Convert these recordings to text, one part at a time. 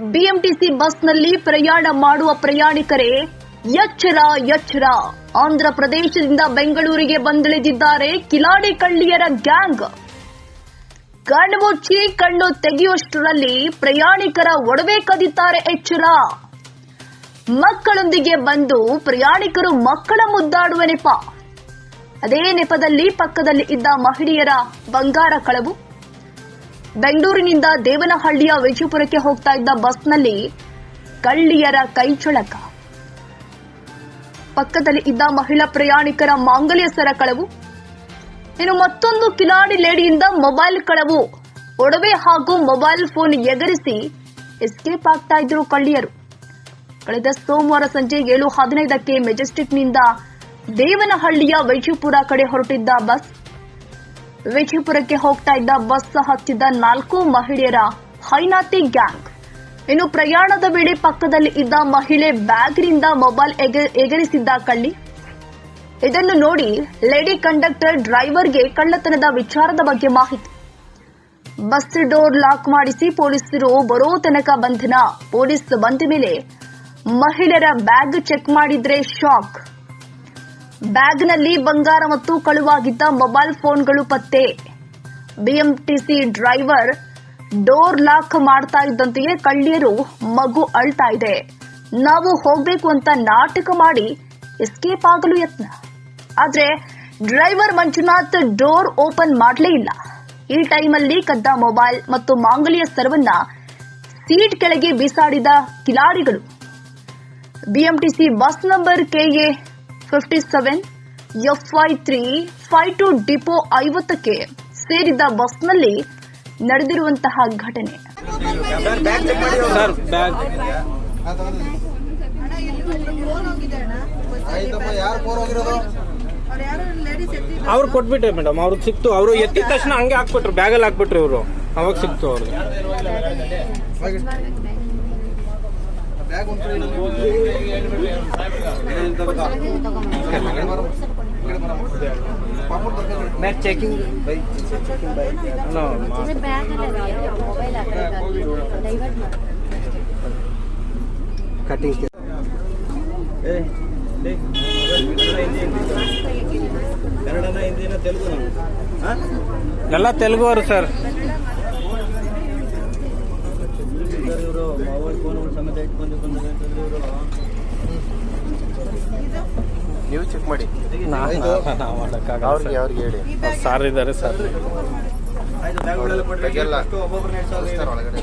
BMTC ಬಸ್ನಲ್ಲಿ ಪ್ರಯಾಣ ಮಾಡುವ ಪ್ರಯಾಣಿಕರೇ, ಎಚ್ಚರ ಎಚ್ಚರ. ಆಂಧ್ರ ಪ್ರದೇಶದಿಂದ ಬೆಂಗಳೂರಿಗೆ ಬಂದಿಳಿದಿದ್ದಾರೆ ಕಿಲಾಡಿ ಕಳ್ಳಿಯರ ಗ್ಯಾಂಗ್. ಕಣ್ಣು ಮುಚ್ಚಿ ಕಣ್ಣು ತೆಗೆಯುವಷ್ಟರಲ್ಲಿ ಪ್ರಯಾಣಿಕರ ಒಡವೆ ಕದಿತಾರೆ ಎಚ್ಚರ. ಮಕ್ಕಳೊಂದಿಗೆ ಬಂದು ಪ್ರಯಾಣಿಕರು ಮಕ್ಕಳ ಮುದ್ದಾಡುವ ನೆಪ. ಅದೇ ನೆಪದಲ್ಲಿ ಪಕ್ಕದಲ್ಲಿ ಇದ್ದ ಮಹಿಳೆಯರ ಬಂಗಾರ ಕಳವು. ಬೆಂಗಳೂರಿನಿಂದ ದೇವನಹಳ್ಳಿಯ ವಿಜಯಪುರಕ್ಕೆ ಹೋಗ್ತಾ ಇದ್ದ ಬಸ್ನಲ್ಲಿ ಕಳ್ಳಿಯರ ಕೈಚಳಕ ಪಕ್ಕದಲ್ಲಿ ಇದ್ದ ಮಹಿಳಾ ಪ್ರಯಾಣಿಕರ ಮಾಂಗಲ್ಯ ಸರ ಕಳವು. ಇನ್ನು ಮತ್ತೊಂದು ಕಿಲಾಡಿ ಲೇಡಿಯಿಂದ ಮೊಬೈಲ್ ಕಳವು. ಒಡವೆ ಹಾಗೂ ಮೊಬೈಲ್ ಫೋನ್ ಎಗರಿಸಿ ಎಸ್ಕೇಪ್ ಆಗ್ತಾ ಇದ್ರು ಕಳ್ಳಿಯರು. ಕಳೆದ ಸೋಮವಾರ ಸಂಜೆ ಏಳು ಹದಿನೈದಕ್ಕೆ ಮೆಜೆಸ್ಟಿಕ್ನಿಂದ ದೇವನಹಳ್ಳಿಯ ವಿಜಯಪುರ ಕಡೆ ಹೊರಟಿದ್ದ ಬಸ್ ವಿಜಯಪುರಕ್ಕೆ ಹೋಗ್ತಾ ಇದ್ದ ಬಸ್ ಹತ್ತಿದ್ದ ನಾಲ್ಕು ಮಹಿಳೆಯರ ಹೈನಾತಿ ಗ್ಯಾಂಗ್. ಇನ್ನು ಪ್ರಯಾಣದ ವೇಳೆ ಪಕ್ಕದಲ್ಲಿ ಇದ್ದ ಮಹಿಳೆ ಬ್ಯಾಗ್ನಿಂದ ಮೊಬೈಲ್ ಎಗ- ಎಗರಿಸಿದ್ದ ಕಳ್ಳಿ. ಇದನ್ನು ನೋಡಿ ಲೇಡಿ ಕಂಡಕ್ಟರ್ ಡ್ರೈವರ್ಗೆ ಕಳ್ಳತನದ ವಿಚಾರದ ಬಗ್ಗೆ ಮಾಹಿತಿ. ಬಸ್ ಡೋರ್ ಲಾಕ್ ಮಾಡಿಸಿ ಪೊಲೀಸರು ಬರೋ ತನಕ ಬಂಧನ. ಪೊಲೀಸ್ ಬಂದ ಮೇಲೆ ಮಹಿಳೆಯರ ಬ್ಯಾಗ್ ಚೆಕ್ ಮಾಡಿದ್ರೆ ಶಾಕ್. ಬ್ಯಾಗ್ನಲ್ಲಿ ಬಂಗಾರ ಮತ್ತು ಕಳುವಾಗಿದ್ದ ಮೊಬೈಲ್ ಫೋನ್ಗಳು ಪತ್ತೆ. ಬಿಎಂಟಿಸಿ ಡ್ರೈವರ್ ಡೋರ್ ಲಾಕ್ ಮಾಡ್ತಾ ಇದ್ದಂತೆಯೇ ಕಳ್ಳಿಯರು ಮಗು ಅಳ್ತಾ ಇದೆ. ನಾವು ಹೋಗ್ಬೇಕು ಅಂತ ನಾಟಕ ಮಾಡಿ ಎಸ್ಕೇಪ್ ಆಗಲು ಯತ್ನ. ಆದ್ರೆ ಡ್ರೈವರ್ ಮಂಜುನಾಥ್ ಡೋರ್ ಓಪನ್ ಮಾಡಲೇ ಇಲ್ಲ. ಈ ಟೈಮಲ್ಲಿ ಕದ್ದ ಮೊಬೈಲ್ ಮತ್ತು ಮಾಂಗಲ್ಯ ಸರವನ್ನು ಸೀಟ್ ಕೆಳಗೆ ಬಿಸಾಡಿದ ಕಿಲಾಡಿಗಳು. BMTC bus number KA fifty seven FI three five two depot ಐವತ್ತಕ್ಕೆ ಸೇರಿದ ಬಸ್ನಲ್ಲಿ ನಡೆದಿರುವಂತಹ ಘಟನೆ. ಅವ್ರು ಕೊಟ್ಬಿಟ್ಟೆ ಮೇಡಮ್ ಅವ್ರಿಗೆ ಸಿಕ್ತು, ಅವರು ಎತ್ತಿದ ತಕ್ಷಣ ಹಂಗೆ ಹಾಕ್ಬಿಟ್ರು, ಬ್ಯಾಗಲ್ಲಿ ಹಾಕ್ಬಿಟ್ರು ಇವರು. ಅವಾಗ ಸಿಕ್ತು ಅವ್ರಿಗೆ ಬ್ಯಾಗ್ ಒಂದು ಪಾಪಡ್ ತರ್ಕೊಂಡು ಚೆಕಿಂಗ್ ಕಟಿಂಗ್ ಕನ್ನಡನ ಹಿಂದಿನ ತೆಲುಗು ಎಲ್ಲ ತೆಲುಗು ಅವರು ಸರ್ ಇವರು ಮೊಬೈಲ್ ಫೋನ್ ಸಮೇತ ಇಟ್ಕೊಂಡು ಬಂದು ಇವರು. ನೀವು ಚೆಕ್ ಮಾಡಿ. ಅವ್ರಿಗೆ ಅವ್ರಿಗೆ ಹೇಳಿ. ಸಾರ್ ಇದ್ದಾರೆ ಸರ್. ಆಯ್ತು ಬ್ಯಾಗ್ಗಳೆಲ್ಲ ಒಳಗಡೆ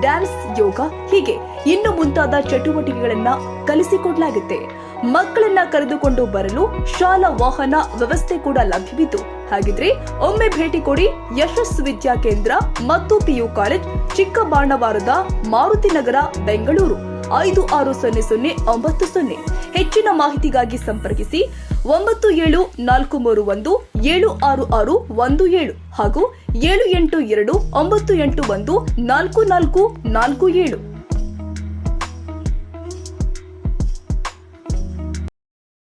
ಡ್ಯಾನ್ಸ್ ಯೋಗ ಹೀಗೆ ಇನ್ನು ಮುಂತಾದ ಚಟುವಟಿಕೆಗಳನ್ನ ಕಲಿಸಿಕೊಡಲಾಗುತ್ತೆ. ಮಕ್ಕಳನ್ನ ಕರೆದುಕೊಂಡು ಬರಲು ಶಾಲಾ ವಾಹನ ವ್ಯವಸ್ಥೆ ಕೂಡ ಲಭ್ಯವಿದ್ದು ಹಾಗಿದ್ರೆ ಒಮ್ಮೆ ಭೇಟಿ ಕೊಡಿ ಯಶಸ್ ವಿದ್ಯಾ ಕೇಂದ್ರ ಮತ್ತು ಪಿಯು ಕಾಲೇಜ್ ಚಿಕ್ಕಬಾಣವಾರದ ಮಾರುತಿ ನಗರ, ಬೆಂಗಳೂರು. ಐದು ಆರು ಸೊನ್ನೆ ಸೊನ್ನೆ ಒಂಬತ್ತು ಸೊನ್ನೆ. ಹೆಚ್ಚಿನ ಮಾಹಿತಿಗಾಗಿ ಸಂಪರ್ಕಿಸಿ ಒಂಬತ್ತು ಏಳು ನಾಲ್ಕು ಮೂರು ಒಂದು ಏಳು ಆರು ಆರು ಒಂದು ಏಳು ಹಾಗೂ ಏಳು ಎಂಟು ಎರಡು ಒಂಬತ್ತು ಎಂಟು ಒಂದು ನಾಲ್ಕು ನಾಲ್ಕು ನಾಲ್ಕು ಏಳು.